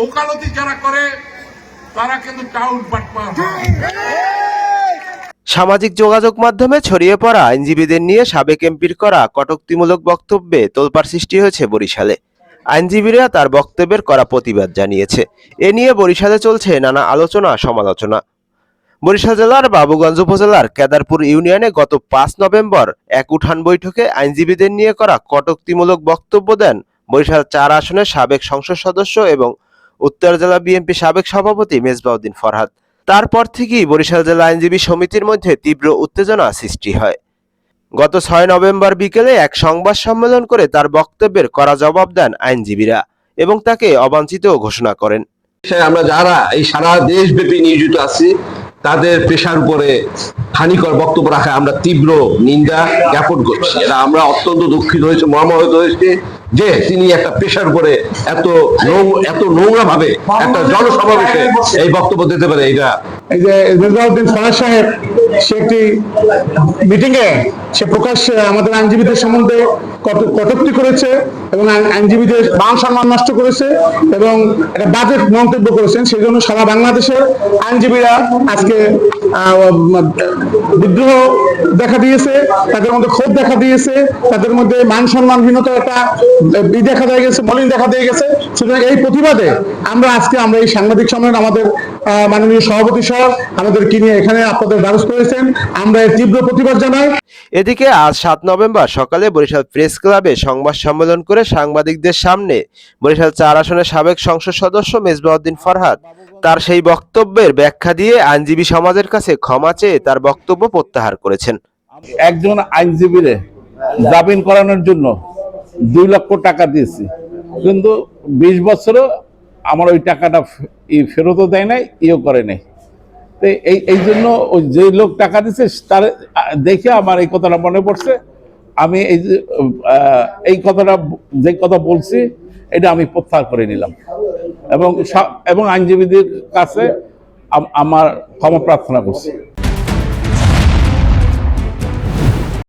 ওকালতি যারা করে, তারা কিন্তু টাউট বাটপার সামাজিক যোগাযোগ মাধ্যমে ছড়িয়ে পড়া আইনজীবীদের নিয়ে সাবেক এমপির করা কটূক্তিমূলক বক্তব্যে তোলপাড় সৃষ্টি হয়েছে বরিশালে। আইনজীবীরা তার বক্তব্যের করা প্রতিবাদ জানিয়েছে। এ নিয়ে বরিশালে চলছে নানা আলোচনা, সমালোচনা। বরিশাল জেলার বাবুগঞ্জ উপজেলার কেদারপুর ইউনিয়নে গত পাঁচ নভেম্বর এক উঠান বৈঠকে আইনজীবীদের নিয়ে করা কটূক্তিমূলক বক্তব্য দেন বরিশাল চার আসনের সাবেক সংসদ সদস্য এবং উত্তর জেলা বিএনপি সাবেক সভাপতি মেজবাউদ্দিন ফরহাদ। তারপর থেকেই বরিশাল জেলা আইনজীবী সমিতির মধ্যে তীব্র উত্তেজনা সৃষ্টি হয়। গত ছয় নভেম্বর বিকেলে এক সংবাদ সম্মেলন করে তার বক্তব্যের করা জবাব দেন আইনজীবীরা এবং তাকে অবাঞ্ছিত ঘোষণা করেন। আমরা যারা এই সারা দেশব্যাপী নিয়োজিত আছি তাদের পেশার উপরে হানিকর বক্তব্য রাখা আমরা তীব্র নিন্দা জ্ঞাপন করছি। এটা আমরা অত্যন্ত দুঃখিত হয়েছে, মর্মাহত হয়েছে যে তিনি একটা পেশার উপরে এত এত নোংরা ভাবে একটা জনসমাবেশে এই বক্তব্য দিতে পারে। এটা এই যে সাহেব, সে একটি মিটিং এ, সে প্রকাশ্যে আমাদের আইনজীবীদের সম্বন্ধে কট- কটূক্তি করেছে এবং আইনজীবীদের মান সম্মান নষ্ট করেছে এবং একটা বাজেট মন্তব্য করেছেন। সেই জন্য সারা বাংলাদেশের আইনজীবীরা আজকে বিদ্রোহ দেখা দিয়েছে, তাদের মধ্যে ক্ষোভ দেখা দিয়েছে, তাদের মধ্যে মান সম্মানহীনতা একটা দেখা দিয়ে গেছে, মলিন দেখা দিয়ে গেছে। সুতরাং এই প্রতিবাদে আমরা আজকে আমরা এই সাংবাদিক সম্মেলন আমাদের আহ, মাননীয় সভাপতি সহ আমাদের কি নিয়ে এখানে আপনাদের দ্বারস্থ করেছেন। আমরা এর তীব্র প্রতিবাদ জানাই। এদিকে আজ সাত নভেম্বর সকালে বরিশাল প্রেস ক্লাবে সংবাদ সম্মেলন করে সাংবাদিকদের সামনে বরিশাল চার আসনের সাবেক সংসদ সদস্য মেজবাউদ্দিন ফরহাদ তার সেই বক্তব্যের ব্যাখ্যা দিয়ে আইনজীবী সমাজের কাছে ক্ষমা চেয়ে তার বক্তব্য প্রত্যাহার করেছেন। একজন আইনজীবীরে জামিন করানোর জন্য দুই লক্ষ টাকা দিয়েছি। কিন্তু বিশ বছরও আমার ওই টাকাটা ই ফেরতও দেয় নাই, ইও করে নাই। তো এই এই জন্য ওই যে লোক টাকা দিচ্ছে তার দেখে আমার এই কথাটা মনে পড়ছে। আমি এই যে এই কথাটা যে কথা বলছি, এটা আমি প্রত্যাহার করে নিলাম। এবং এবং আইনজীবীদের কাছে আমার ক্ষমা প্রার্থনা করছি।